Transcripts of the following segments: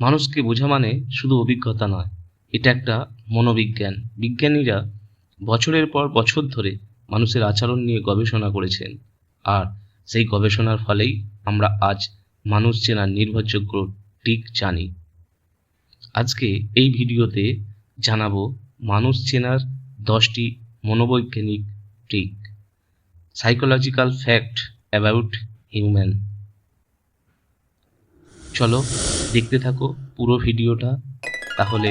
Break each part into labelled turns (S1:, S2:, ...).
S1: মানুষকে বোঝা মানে শুধু অভিজ্ঞতা নয়। এটা একটা মনোবিজ্ঞান। বিজ্ঞানীরা বছরের পর বছর ধরে মানুষের আচরণ নিয়ে গবেষণা করেছেন। আর সেই গবেষণার ফলেই আমরা আজ মানুষ চেনার নির্ভরযোগ্য টিক জানি। আজকে এই ভিডিওতে জানাব মানুষ চেনার দশটি মনোবৈজ্ঞানিক trick psychological fact about human চলো দেখতে থাকো পুরো ভিডিওটা, তাহলে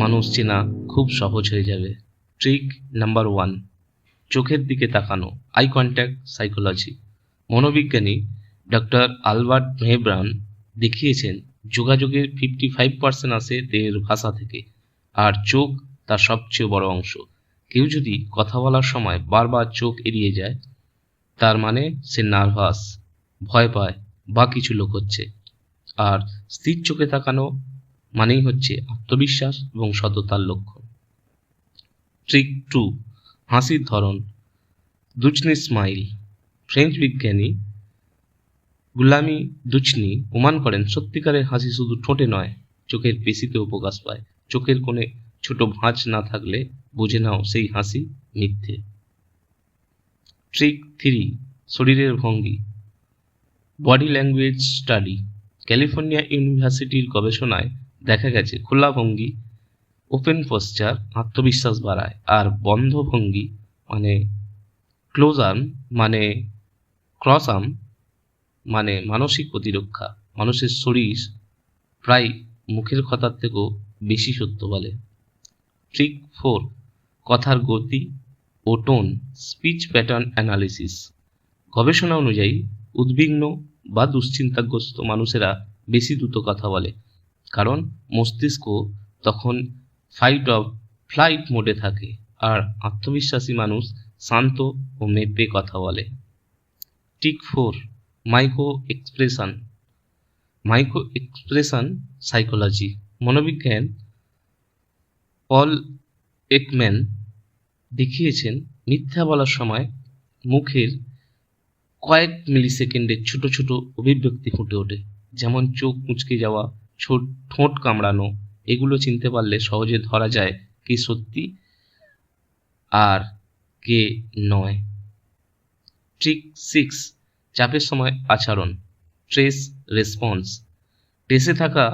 S1: মানুষ চেনা খুব সহজ হয়ে যাবে। ট্রিক নাম্বার ওয়ান, চোখের দিকে তাকানো আই কন্ট্যাক্ট সাইকোলজি মনোবিজ্ঞানী ডক্টর আলবার্ট মেহব্রান দেখিয়েছেন, যোগাযোগের ফিফটি ফাইভ পার্সেন্ট আসে দেহের ভাষা থেকে, আর চোখ তার সবচেয়ে বড় অংশ। কেউ যদি কথা বলার সময় বারবার চোখ এড়িয়ে যায়, তার মানে সে নার্ভাস ভয় পায়, বা কিছু লোক হচ্ছে। আর স্থির চোখে তাকানো মানেই হচ্ছে আত্মবিশ্বাস এবং সততার লক্ষণ। ট্রিক টু, হাসির ধরন, দুচনি স্মাইল। ফ্রেঞ্চ বিজ্ঞানী গুলামি দুচনি প্রমাণ করেন, সত্যিকারের হাসি শুধু ঠোঁটে নয়, চোখের পেশিতেও প্রকাশ পায়। চোখের কোণে ছোট ভাঁজ না থাকলে বুঝে নাও সেই হাসি মিথ্যে। ট্রিক থ্রি, শরীরের ভঙ্গি। Body language study. ক্যালিফোর্নিয়া ইউনিভার্সিটির গবেষণায় দেখা গেছে খোলা ভঙ্গি ওপেন পোস্চার আত্মবিশ্বাস বাড়ায় আর বন্ধ ভঙ্গি মানে ক্লোজ আর্ম মানে ক্রস আর্ম মানে মানসিক প্রতিরক্ষা। মানুষের শরীর প্রায় মুখের কথার থেকেও বেশি সত্য বলে। ট্রিক ফোর কথার গতি ও টোন স্পিচ প্যাটার্ন অ্যানালিসিস গবেষণা অনুযায়ী উদ্বিগ্ন বা দুশ্চিন্তাগ্রস্ত মানুষেরা বেশি দ্রুত কথা বলে। কারণ মস্তিষ্ক তখন ফাইট অফ ফ্লাইট মোডে থাকে আর আত্মবিশ্বাসী মানুষ শান্ত ও মেপে কথা বলে। Trick four micro expression micro expression psychology মনোবিজ্ঞান পল একম্যান দেখিয়েছেন, মিথ্যা বলার সময় মুখের কয়েক মিলি সেকেন্ডের ছোট ছোট অভিব্যক্তি ফুটে ওঠে। যেমন চোখ মুচকে যাওয়া ছোট ঠোঁট কামড়ানো, এগুলো চিনতে পারলে সহজে ধরা যায় কে সত্যি আর কে নয়। ট্রিক সিক্স, চাপের সময় আচরণ, স্ট্রেস রেসপন্স। স্ট্রেসে থাকা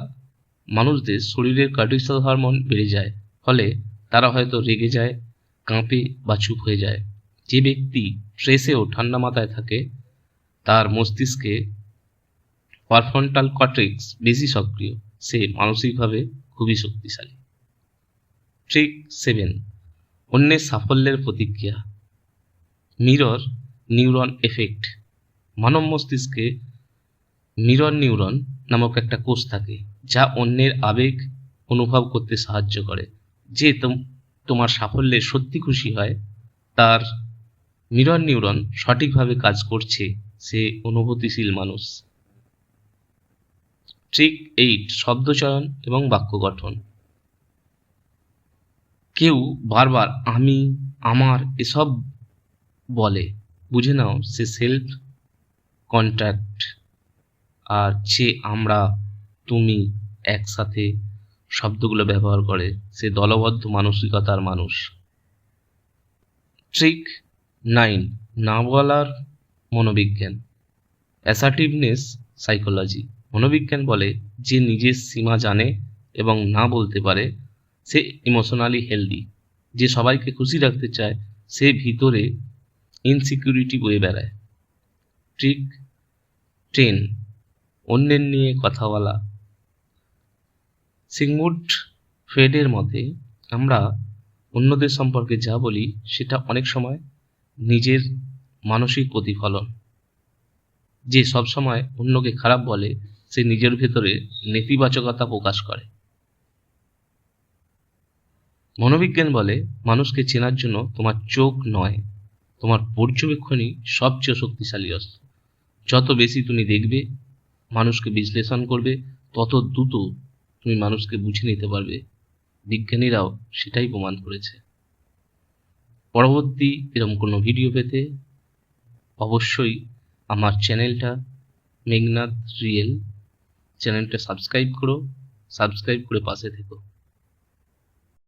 S1: মানুষদের শরীরের কার্টিসল হরমোন বেড়ে যায়, ফলে তারা হয়তো রেগে যায়, কাঁপে বা চুপ হয়ে যায়। যে ব্যক্তি স্ট্রেসেও ঠান্ডা মাথায় থাকে, তার মস্তিষ্কে পারফ্রন্টাল কর্টেক্স বেশি সক্রিয়। সে মানসিকভাবে খুবই শক্তিশালী। ট্রিক সেভেন অন্যের সাফল্যের প্রতিক্রিয়া। মিরর নিউরন এফেক্ট মানব মস্তিষ্কে মিরর নিউরন নামক একটা কোষ থাকে, যা অন্যের আবেগ অনুভব করতে সাহায্য করে। যে তোমার সাফল্যে সত্যি খুশি হয়, তার মিরর নিউরন সঠিকভাবে কাজ করছে সে অনুভূতিশীল মানুষ। ট্রিক এইট, শব্দচয়ন এবং বাক্য গঠন। কেউ বারবার আমি, আমার এসব বলে, বুঝে নাও সে সেলফ কন্ট্যাক্ট আর যে আমরা, তুমি একসাথে শব্দগুলো ব্যবহার করে, সে দলবদ্ধ মানসিকতার মানুষ। ট্রিক নাইন না বলার মনোবিজ্ঞান। অ্যাসার্টিভনেস সাইকোলজি মনোবিজ্ঞান বলে যে নিজের সীমা জানে এবং না বলতে পারে, সে ইমোশনালি হেলদি যে সবাইকে খুশি রাখতে চায়, সে ভিতরে ইনসিকিউরিটি বয়ে বেড়ায়। ট্রিক ট্রেন অন্যের নিয়ে কথা বলা সিগমুড ফ্রেডের মতে, আমরা অন্যদের সম্পর্কে যা বলি, সেটা অনেক সময় নিজের মানসিক প্রতিফলন। যে সবসময় অন্যকে খারাপ বলে, সে নিজের ভেতরে নেতিবাচকতা প্রকাশ করে। মনোবিজ্ঞান বলে, মানুষকে চেনার জন্য তোমার চোখ নয়, তোমার পর্যবেক্ষণই সবচেয়ে শক্তিশালী অস্ত্র। যত বেশি তুমি দেখবে, মানুষকে বিশ্লেষণ করবে, তত দ্রুত তুমি মানুষকে বুঝে নিতে পারবে। বিজ্ঞানীরাও সেটাই প্রমাণ করেছে। পরবর্তী এরকম কোনো ভিডিও পেতে অবশ্যই আমার চ্যানেলটা মেঘনাথ রিয়েল চ্যানেলটা সাবস্ক্রাইব করো সাবস্ক্রাইব করে পাশে থেকো।